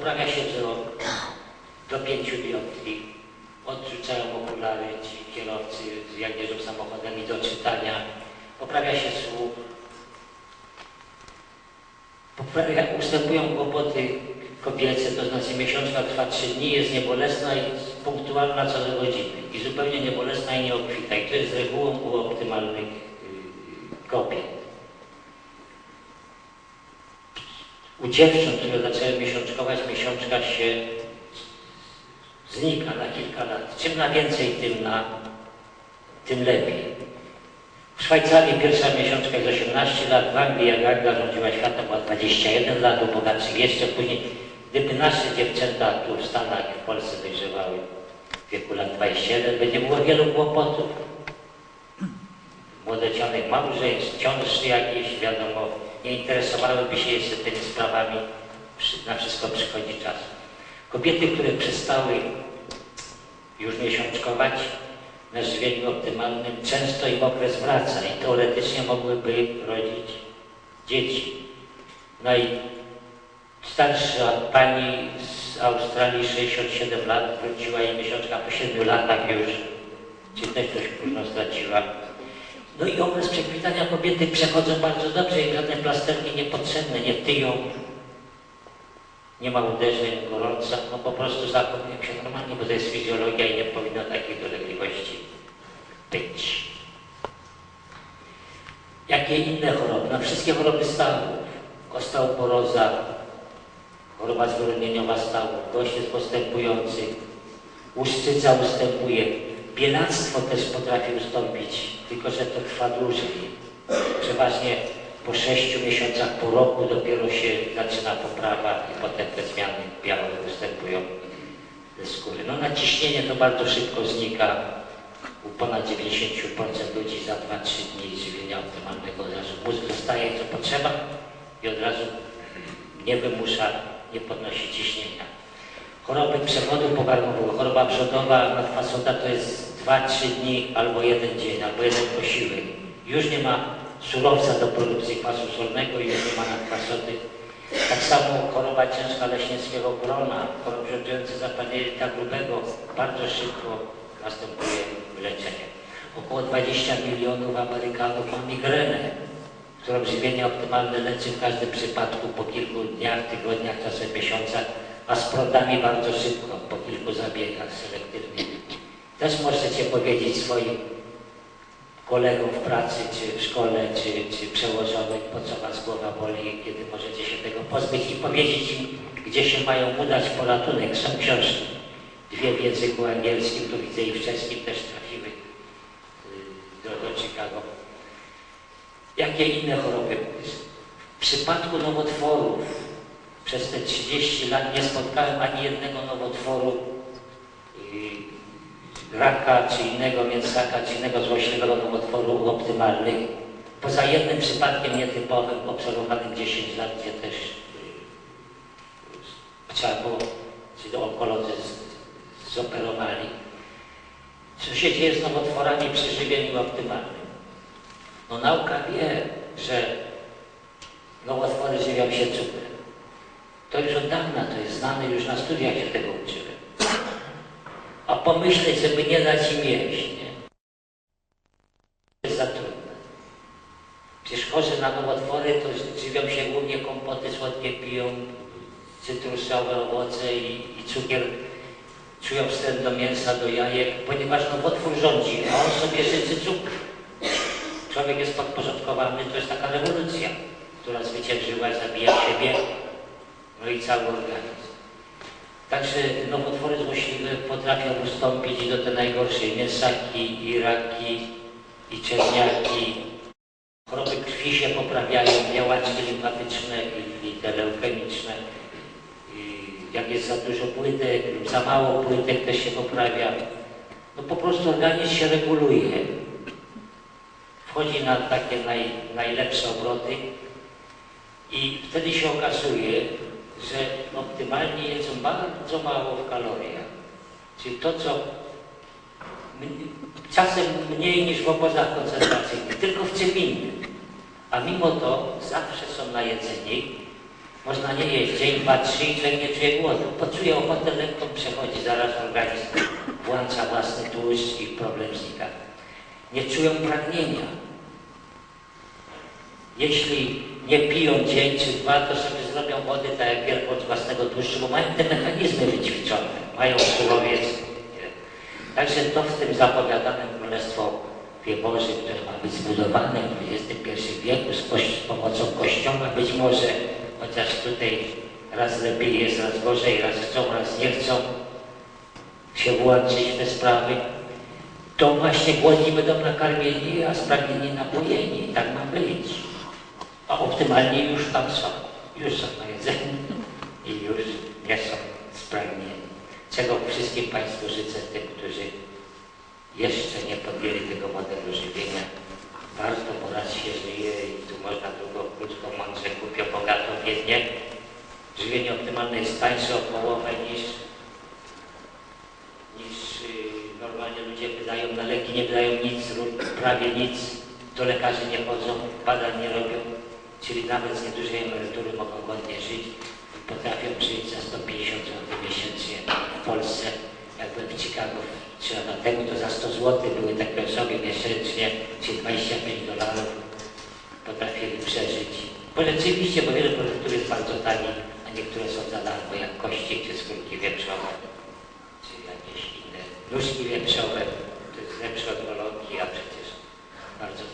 poprawia się wzrok do 5 dioptrii, odrzucają okulary ci kierowcy, jak jeżdżą samochodem i do czytania, poprawia się słuch, poprawia, ustępują kłopoty kobiece, to znaczy miesiączka trwa 3 dni, jest niebolesna i punktualna co do godziny. I zupełnie niebolesna i nieobfita. I to jest regułą u optymalnych y, kobiet. Dziewcząt, które zaczęły miesiączkować, miesiączka się znika na kilka lat. Czym na więcej, tym, na, tym lepiej. W Szwajcarii pierwsza miesiączka jest 18 lat, w Anglii jak Anglia rządziła światem była 21 lat, u bogatszych jeszcze później. Gdyby nasze dziewczęta tu w Stanach i w Polsce dojrzewały w wieku lat 21, będzie było wielu kłopotów. Młodocianych małżeństw, ciąży jakieś, wiadomo, nie interesowałyby się jeszcze tymi sprawami, na wszystko przychodzi czas. Kobiety, które przestały już miesiączkować na żywieniu optymalnym, często im okres wraca i teoretycznie mogłyby rodzić dzieci. Najstarsza pani z Australii, 67 lat, wróciła jej miesiączka po 7 latach już, czyli też dość późno straciła no i okres przekwitania kobiety przechodzą bardzo dobrze i żadne plasterki niepotrzebne, nie tyją, nie ma uderzeń, gorąca, no po prostu zachowują się normalnie, bo to jest fizjologia i nie powinno takich dolegliwości być. Jakie inne choroby? No wszystkie choroby stawów, osteoporoza, choroba zwyrodnieniowa stawów, gość jest postępujący, łuszczyca ustępuje, bielactwo też potrafi ustąpić tylko że to trwa dłużej. Przeważnie po sześciu miesiącach, po roku dopiero się zaczyna poprawa i potem te zmiany białe występują ze skóry. No naciśnienie to bardzo szybko znika. U ponad 90% ludzi za 2-3 dni żywienia optymalnego mózg dostaje co potrzeba i od razu nie wymusza, nie podnosi ciśnienia. Choroby przewodu pokarmowego, choroba brzodowa, nadkwasowa to jest 2-3 dni albo jeden dzień, albo jeden posiłek. Już nie ma surowca do produkcji kwasu solnego już nie ma nadkwasoty. Tak samo choroba ciężka leśnieckiego grona, choroba rządząca zapalenie grubego, bardzo szybko następuje leczenie. Około 20 milionów Amerykanów ma migrenę, którą żywienie optymalne leczy w każdym przypadku po kilku dniach, tygodniach, czasem miesiącach, a z prądami bardzo szybko, po kilku zabiegach selektywnych. Też możecie powiedzieć swoim kolegom w pracy, czy w szkole, czy, czy przełożonym, po co was głowa boli, kiedy możecie się tego pozbyć i powiedzieć im, gdzie się mają udać po ratunek. Są książki, dwie w języku angielskim, tu widzę i w czeskim też trafiły y, do Chicago. Jakie inne choroby? W przypadku nowotworów przez te 30 lat nie spotkałem ani jednego nowotworu y, raka czy innego mięsaka, czy innego złośliwego nowotworu optymalnych. Poza jednym przypadkiem nietypowym, obserwowanym 10 lat, gdzie też yy, trzeba było, czy do onkolodzy zoperowali. Co się dzieje z nowotworami przy żywieniu optymalnym? No nauka wie, że nowotwory żywią się cukrem. Już od dawna, to jest znane, już na studiach się tego uczyłem a pomyśleć, żeby nie dać im jeść. Nie? Jest za trudne. Przecież chorzy na nowotwory to żywią się głównie kompoty słodkie piją, cytrusowe owoce i, i cukier, czują wstęp do mięsa, do jajek, ponieważ nowotwór rządzi, a on sobie życzy cukru. Człowiek jest podporządkowany, to jest taka rewolucja, która zwyciężyła, zabija siebie, no i cały organizm. Także nowotwory złośliwe potrafią ustąpić do tej najgorszej mięsaki, i raki, i czerniaki. Choroby krwi się poprawiają, białaczki limfatyczne i, i te leukemiczne. I jak jest za dużo płytek lub za mało płytek też się poprawia. No po prostu organizm się reguluje. Wchodzi na takie naj, najlepsze obroty i wtedy się okazuje, że optymalnie jedzą bardzo mało w kaloriach. Czyli to, co czasem mniej niż w obozach koncentracyjnych, tylko w czym. A mimo to zawsze są najedzeni Można nie jeść dzień, dwa, trzy i nie czuje głodu. Poczuje ochotę, lekko przechodzi, zaraz organizm włącza własny tłuszcz i problem znika. Nie czują pragnienia. Jeśli nie piją dzień czy dwa, to sobie zrobią wody tak jak wielkość własnego tłuszczu, bo mają te mechanizmy wyćwiczone, mają surowiec. Także to w tym zapowiadanym Królestwo wie Boże, które ma być zbudowane w XXI wieku z pomocą Kościoła, być może, chociaż tutaj raz lepiej jest, raz gorzej, raz chcą, raz nie chcą się włączyć w te sprawy, to właśnie głodni będą nakarmieni, a spragnieni napojeni. Tak ma być. A optymalnie już tam są. Już są na jedzeniu i już nie są spragnieni. Czego wszystkim Państwu życzę, tym, którzy jeszcze nie podjęli tego modelu żywienia. Warto, bo raz się żyje i tu można długo, krótko, mądrze, głupio, bogato, biednie. Żywienie optymalne jest tańsze o połowę niż niż y, normalnie ludzie wydają na leki, nie wydają nic, prawie nic, do lekarzy nie chodzą, badań nie robią, czyli nawet z niedużej emerytury mogą godnie żyć i potrafią żyć za 150 zł miesięcznie w Polsce. Jak byłem w Chicago 3 lata temu, to za 100 zł były takie osoby miesięcznie, czyli 25 dolarów potrafili przeżyć. Bo rzeczywiście, bo wiele produktów jest bardzo tani, a niektóre są za darmo, jak kości czy skórki wieprzowe czy jakieś inne nóżki wieprzowe, to jest lepsze od golonki, a przecież bardzo